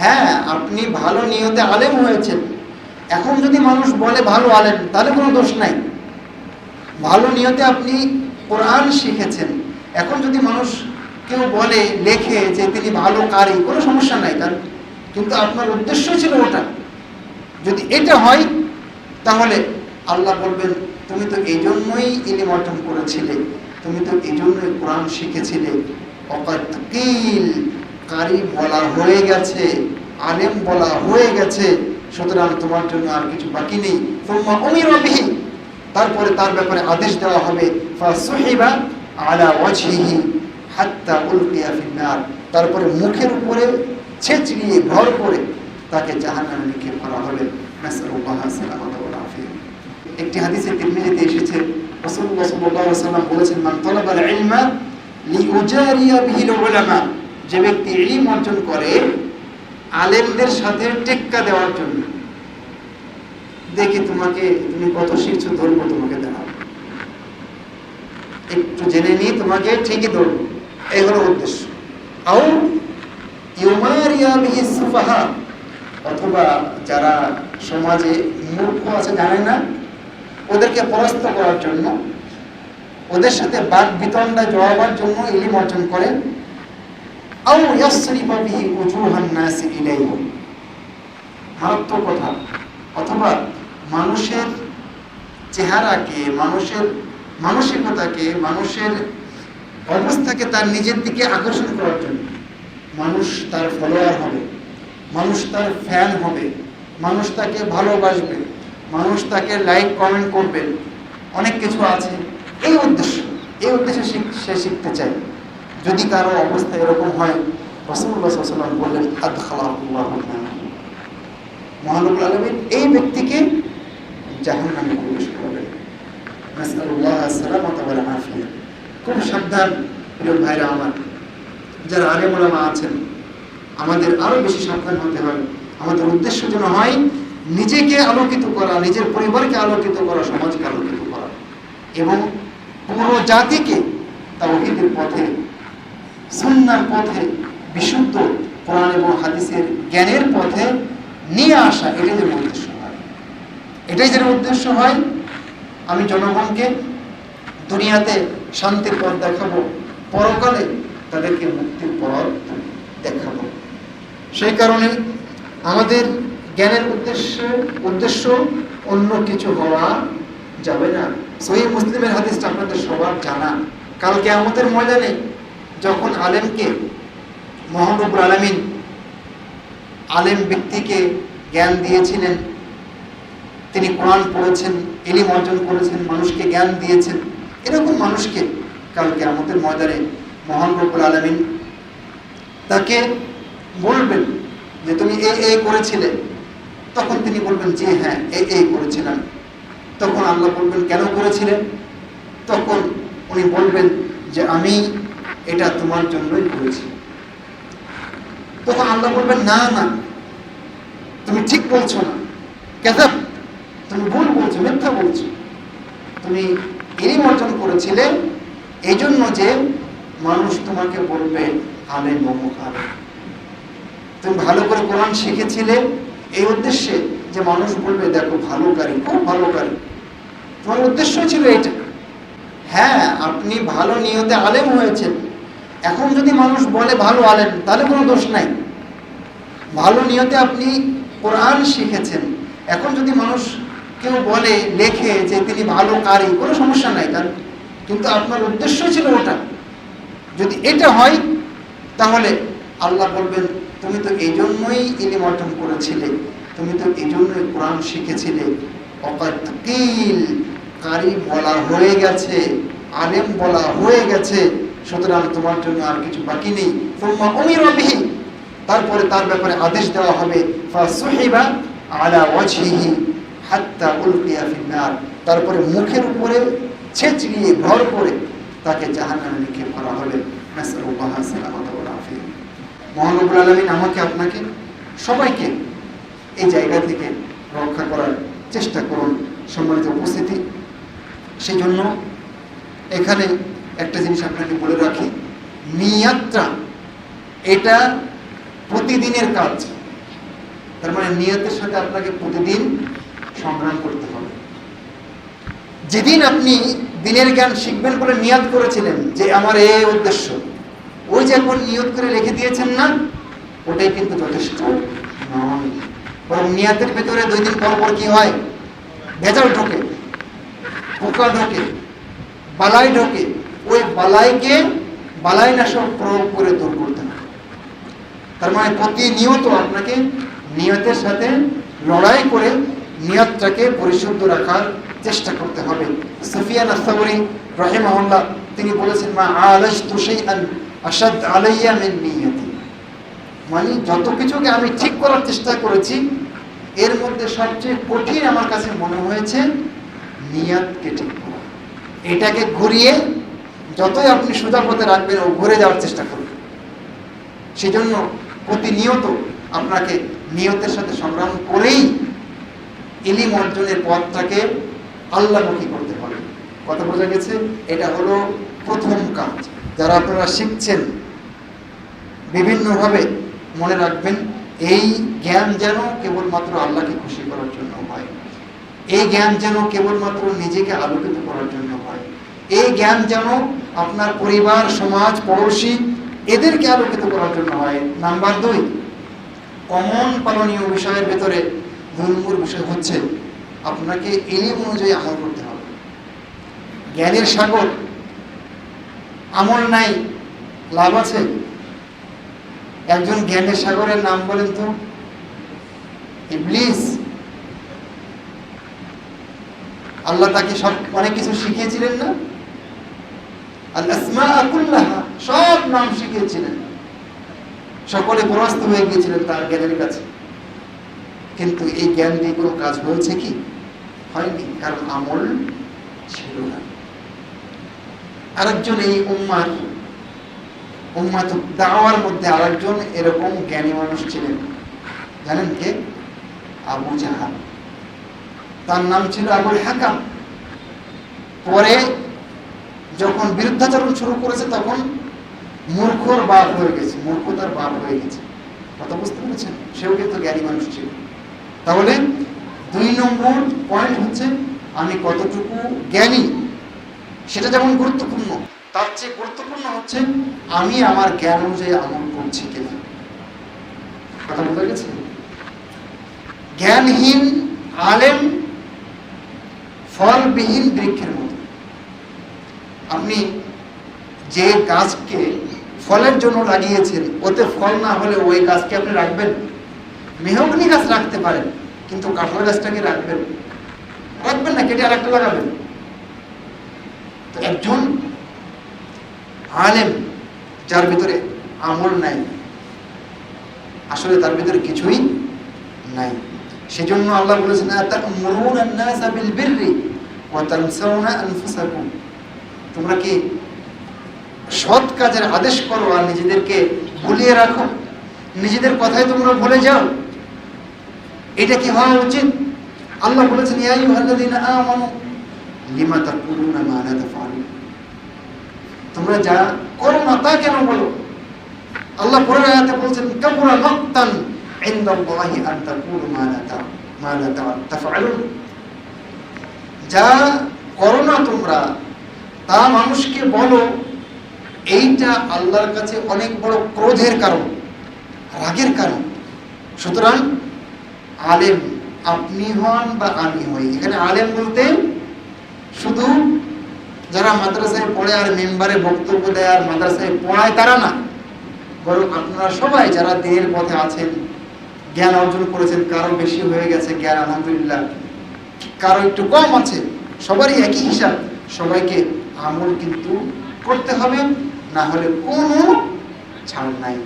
হ্যাঁ আপনি ভালো নিয়তে আলেম হয়েছেন। এখন যদি মানুষ বলে ভালো আলেম, তাহলে কোনো দোষ নাই। ভালো নিয়তে আপনি কোরআন শিখেছেন। এখন যদি মানুষ কেউ বলে, লেখে যে তিনি ভালো কারি, কোনো সমস্যা নাই তার। কিন্তু আপনার উদ্দেশ্য ছিল ওটা। যদি এটা হয়, তাহলে আল্লাহ বলবেন, তুমি তো এই জন্যই ইলিম অর্জন করেছিলে। তুমি তো এই জন্যই কোরআন শিখেছিলে। অকাতিল কারি বলা হয়ে গেছে, আলেম বলা হয়ে গেছে, সুতরাং তোমার জন্য আর কিছু বাকি নেই। তোমা অমির বিহি। তারপরে তার ব্যাপারে আদেশ দেওয়া হবে ফাসুহিবা আলা ওয়াজহিহি হাত্তা উলকিয়া ফিন্নার। তারপরে মুখের উপরে ছেঁচড়িয়ে ভর করে তাকে জাহান্নামে নিক্ষেপ করা হবে। নাসআলুল্লাহ সালামাত আফিয়া। একটি হাদিসে তিরমিজিতে এসেছে, রাসূলুল্লাহ সাল্লাল্লাহু আলাইহি বলেছেন, মান তালাবাল ইলমা লিউজারিয়া বিহিল উলামা। যে ব্যক্তি ইলম অর্জন করে, আলেমদের সাথে টেক্কা দেওয়ার জন্য। দেখি তোমাকে, তুমি কত শিখছো, ধরবো তোমাকে দেখাবো একটু জেনে নিই তোমাকে ঠিকই ধরবো। এই হলো উদ্দেশ্য। আও ইউমারিয়া অথবা যারা সমাজে মূর্খ আছে, জানে না, ওদেরকে পরাস্ত করার জন্য, ওদের সাথে বাক বিতণ্ডা জড়াবার জন্য ইলিম অর্জন করেন। আও ইয়াসরিফা বিহি উজুহান নাসি ইলাইহি। মারাত্মক কথা। অথবা মানুষের চেহারাকে, মানুষের মানসিকতাকে, মানুষের অবস্থাকে তার নিজের দিকে আকর্ষণ করার জন্য। মানুষ তার ফলোয়ার হবে। মানুষ তার ফ্যান হবে। মানুষ তাকে ভালোবাসবে। মানুষ তাকে লাইক কমেন্ট করবে। অনেক কিছু আছে। এই উদ্দেশ্য, এই উদ্দেশ্যে সে শিখতে চায়। যদি কারও অবস্থা এরকম হয় রসুল্লাহ বললেন, আদখালাহুল্লাহ মহানবুল আলমিন এই ব্যক্তিকে জাহান নামে প্রবেশ খুব সাবধান, প্রিয় ভাইরা আমার। যারা আলেম ওলামা আছেন, আমাদের আরও বেশি সাবধান হতে হবে। আমাদের উদ্দেশ্য যেন হয়, নিজেকে আলোকিত করা, নিজের পরিবারকে আলোকিত করা, সমাজকে আলোকিত করা। এবং পুরো জাতিকে তাওহীদের পথে সুন্নার পথে, বিশুদ্ধ কোরআন এবং হাদিসের জ্ঞানের পথে নিয়ে আসা, এটাই যেন উদ্দেশ্য হয়। এটাই যেন উদ্দেশ্য হয়, আমি জনগণকে দুনিয়াতে শান্তির পথ দেখাবো, পরকালে তাদেরকে মুক্তির পথ দেখাবো। সেই কারণে আমাদের জ্ঞানের উদ্দেশ্য উদ্দেশ্য অন্য কিছু হওয়া যাবে না। সহি মুসলিমের হাদিসটা আপনাদের সবার জানা। কালকে আমাদের ময়দানে যখন আলেমকে মোহাম্মবুর আলমিন আলেম ব্যক্তিকে জ্ঞান দিয়েছিলেন, তিনি কোরআন পড়েছেন, এলিম অর্জন করেছেন, মানুষকে জ্ঞান দিয়েছেন, এরকম মানুষকে কালকে আমাদের ময়দানে মহান রব্বুল আলমিন তাকে বলবেন যে তুমি এই এই করেছিলে। তখন তিনি বলবেন যে হ্যাঁ এই এই করেছিলাম। তখন আল্লাহ বলবেন, কেন করেছিলেন তখন উনি বলবেন যে, আমি এটা তোমার জন্যই করেছি তখন আল্লাহ বলবেন, না না, তুমি ঠিক বলছো না। কেজাব, তুমি ভুল বলছো, মিথ্যা বলছো। তুমি ইলিম অর্জন করেছিলে এই জন্য যে মানুষ তোমাকে বলবে, আলে মমুখ আলে তুমি ভালো করে কোরআন শিখেছিলে, এই উদ্দেশ্যে যে মানুষ বলবে, দেখো, ভালো কারি খুব ভালো কারি তোমার উদ্দেশ্য ছিল এটা হ্যাঁ আপনি ভালো নিয়তে আলেম হয়েছেন। এখন যদি মানুষ বলে ভালো আলেম, তাহলে কোনো দোষ নাই। ভালো নিয়তে আপনি কোরআন শিখেছেন। এখন যদি মানুষ কেউ বলে, লেখে যে তিনি ভালো কারি, কোনো সমস্যা নাই। তার কিন্তু আপনার উদ্দেশ্য ছিল ওটা। যদি এটা হয়, তাহলে আল্লাহ বলবেন, তুমি তো এই জন্যই ইলিম অর্জন করেছিলে। তুমি তো এই জন্যই কোরআন শিখেছিলে। অকাতিল কারি বলা হয়ে গেছে, আলেম বলা হয়ে গেছে। সুতরাং তোমার জন্য আর কিছু বাকি নেই। তোমা অমির বিহি। তারপরে তার ব্যাপারে আদেশ দেওয়া হবে ফাসুহিবা আলা ওয়াজহিহি হাত্তা উলকিয়া ফিন্নার। তারপরে মুখের উপরে ছেঁচড়িয়ে ভর করে তাকে জাহান্নামে নিক্ষেপ করা হবে। নাসআলুল্লাহ সালামাত ওয়াল আফিয়া মহানবুল আলমিন আমাকে, আপনাকে সবাইকে এই জায়গা থেকে রক্ষা করার চেষ্টা করুন। সম্মানিত উপস্থিতি। সেই জন্য এখানে একটা জিনিস আপনাকে বলে রাখি, নিয়াত্রা, এটা প্রতিদিনের কাজ। তার মানে নিয়তের সাথে আপনাকে প্রতিদিন সংগ্রাম করতে হবে। যেদিন আপনি দিনের জ্ঞান শিখবেন বলে নিয়াত করেছিলেন, যে আমার এই উদ্দেশ্য, ওই যে এখন নিয়ত করে রেখে দিয়েছেন না, ওটাই কিন্তু যথেষ্ট নয়। বরং নিয়াতের ভেতরে দুই দিন পর পর কি হয়? ভেজাল ঢোকে, পোকা ঢোকে, বালাই ঢোকে ওই বালাইকে বালাই নাশক প্রয়োগ করে দূর করতে হবে। তার মানে প্রতিনিয়ত আপনাকে নিয়তের সাথে লড়াই করে নিয়তটাকে পরিশুদ্ধ রাখার চেষ্টা করতে হবে। সফিয়ান আস্তাবরি রহেমাহুল্লাহ, তিনি বলেছেন, মা আলাস তুষাইআন আসাদ আলাইয়া মিন নিয়তি। মানে যত কিছুকে আমি ঠিক করার চেষ্টা করেছি, এর মধ্যে সবচেয়ে কঠিন আমার কাছে মনে হয়েছে নিয়াতকে ঠিক করা। এটাকে ঘুরিয়ে যতই আপনি সোজা পথে রাখবেন ও ঘুরে যাওয়ার চেষ্টা করবেন সেই জন্য প্রতিনিয়ত আপনাকে নিয়তের সাথে সংগ্রাম করেই ইলিম অর্জনের পথটাকে আল্লাহমুখী করতে হবে। কথা বোঝা গেছে? এটা হলো প্রথম কাজ। যারা আপনারা শিখছেন, বিভিন্নভাবে মনে রাখবেন, এই জ্ঞান যেন কেবলমাত্র আল্লাহকে খুশি করার জন্য হয়। এই জ্ঞান যেন কেবলমাত্র নিজেকে আলোকিত করার জন্য এই জ্ঞান যেন আপনার পরিবার, সমাজ, পড়োশি এদেরকে আলোকিত করার জন্য হয়। নাম্বার দুই, কমন পালনীয় বিষয়ের ভেতরে নম্বর বিষয় হচ্ছে আপনাকে এলিম অনুযায়ী আমল করতে হবে। জ্ঞানের সাগর, আমল নাই, লাভ আছে? একজন জ্ঞানের সাগরের নাম বলেন তো? ইবলিস। আল্লাহ তাকে সব, অনেক কিছু শিখিয়েছিলেন না? সব নাম শিখিয়েছিলেন। সকলে পরাস্ত হয়ে গিয়েছিলেন তার জ্ঞানের কাছে। কিন্তু এই জ্ঞান দিয়ে কোনো কাজ হয়েছে কি? হয়নি, কারণ আমল ছিল না। আরেকজন এই উম্মার উম্মাত দাওয়ার মধ্যে আরেকজন এরকম জ্ঞানী মানুষ ছিলেন। জানেন কে? আবু জাহাল। তার নাম ছিল আবুল হাকাম। পরে যখন বিরুদ্ধাচরণ শুরু করেছে, তখন মূর্খর বাপ হয়ে গেছে, মূর্খতার বাপ হয়ে গেছে। কথা বুঝতে পেরেছেন? সেও কিন্তু জ্ঞানী মানুষ ছিল। তাহলে দুই নম্বর পয়েন্ট হচ্ছে, আমি কতটুকু জ্ঞানী? সেটা যেমন গুরুত্বপূর্ণ, তার চেয়ে গুরুত্বপূর্ণ হচ্ছে, আমি আমার জ্ঞান অনুযায়ী আমল করছি কিনা। কথা বলতে গেছে জ্ঞানহীন আলেম ফলবিহীন বৃক্ষের আপনি যে গাছকে ফলের জন্য লাগিয়েছেন, ওতে ফল না হলে ওই গাছকে আপনি রাখবেন? মেহগনি গাছ রাখতে পারেন, কিন্তু কাঁঠাল গাছটাকে রাখবেন। রাখবেন না, কেটে আর একটা লাগাবেন। তো একজন আলেম, যার ভিতরে আমল নাই, আসলে তার ভিতরে কিছুই নাই। সেজন্য আল্লাহ বলেছেন তোমরা কি সৎ কাজের আদেশ করো আর নিজেদেরকে ভুলিয়ে রাখো? নিজেদের কথাই তোমরা ভুলে যাও। এটা কি হওয়া উচিত? আল্লাহ বলেছেন, ইয়া আমানু, লিমা তোমরা যা করো না তা কেন বলো? আল্লাহ পরের আয়াতে বলছেন মা লা যা করো না তোমরা তা মানুষকে বলো, এইটা আল্লাহর কাছে অনেক বড় ক্রোধের কারণ, রাগের কারণ। সুতরাং আলেম আপনি হন বা আমি হই। এখানে আলেম বলতে শুধু যারা মাদ্রাসায় পড়ে আর মেম্বারে বক্তব্য দেয় আর মাদ্রাসায় পড়ায় তারা না, বরং আপনারা সবাই যারা দিনের পথে আছেন, জ্ঞান অর্জন করেছেন, কারও বেশি হয়ে গেছে জ্ঞান, আলহামদুলিল্লাহ। কারও একটু কম আছে, সবারই একই হিসাব, সবাইকে আমল কিন্তু করতে হবে না হলে কোনো ছাড় নাই।